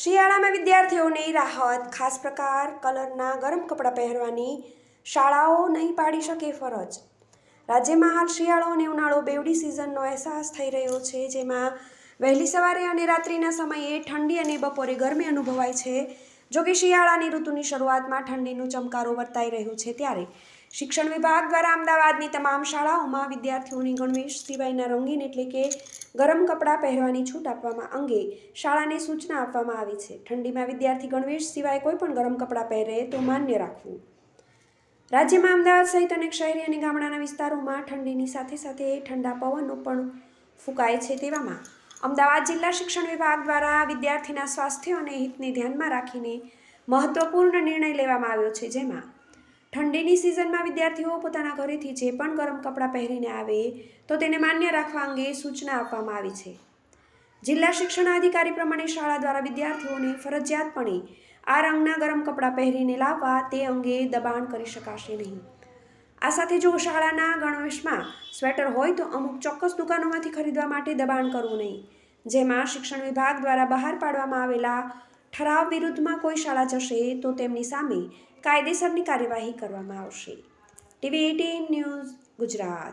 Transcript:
શિયાળામાં વિદ્યાર્થીઓને રાહત, ખાસ પ્રકાર, કલરના ગરમ કપડાં પહેરવાની શાળાઓ નહીં પાડી શકે ફરજ. રાજ્યમાં હાલ શિયાળો અને ઉનાળો બેવડી સિઝનનો અહેસાસ થઈ રહ્યો છે, જેમાં વહેલી સવારે અને રાત્રિના સમયે ઠંડી અને બપોરે ગરમી અનુભવાય છે જો કે શિયાળાની ઋતુની શરૂઆતમાં ઠંડીનું ચમકારો વર્તાઈ રહ્યું છે ત્યારે શિક્ષણ વિભાગ દ્વારા અમદાવાદની તમામ શાળાઓમાં વિદ્યાર્થીઓની ગણવેશ, સિવાયના રંગીન એટલે કે ગરમ કપડાં પહેરવાની છૂટ આપવામાં અંગે શાળાને સૂચના આપવામાં આવી છે. ઠંડીમાં વિદ્યાર્થી ગણવેશ સિવાય કોઈ પણ ગરમ કપડાં પહેરે તો માન્ય રાખવું. રાજ્યમાં અમદાવાદ સહિત અનેક શહેરી અને ગામડાના વિસ્તારોમાં ઠંડીની સાથે સાથે ઠંડા પવનો પણ ફૂંકાય છે તેવામાં અમદાવાદ જિલ્લા શિક્ષણ વિભાગ દ્વારા વિદ્યાર્થીના સ્વાસ્થ્ય અને હિતને ધ્યાનમાં રાખીને મહત્વપૂર્ણ નિર્ણય લેવામાં આવ્યો છે જેમાં ઠંડીની સિઝનમાં વિદ્યાર્થીઓ પોતાના ઘરેથી જે પણ ગરમ કપડાં પહેરીને આવે, તો તેને માન્ય રાખવા અંગે સૂચના આપવામાં આવી છે. જિલ્લા શિક્ષણાધિકારી પ્રમાણે શાળા દ્વારા વિદ્યાર્થીઓને ફરજિયાતપણે આ રંગના ગરમ કપડાં પહેરીને લાવવા તે અંગે દબાણ કરી શકાશે નહીં. આ સાથે જો શાળાના ગણવેશમાં સ્વેટર હોય તો અમુક ચોક્કસ દુકાનોમાંથી ખરીદવા માટે દબાણ કરવું નહીં, જેમાં શિક્ષણ વિભાગ દ્વારા બહાર પાડવામાં આવેલા ઠરાવ વિરુદ્ધમાં કોઈ શાળા જશે તો તેમની સામે કાયદેસરની કાર્યવાહી કરવામાં આવશે. TV eighteen news Gujarat.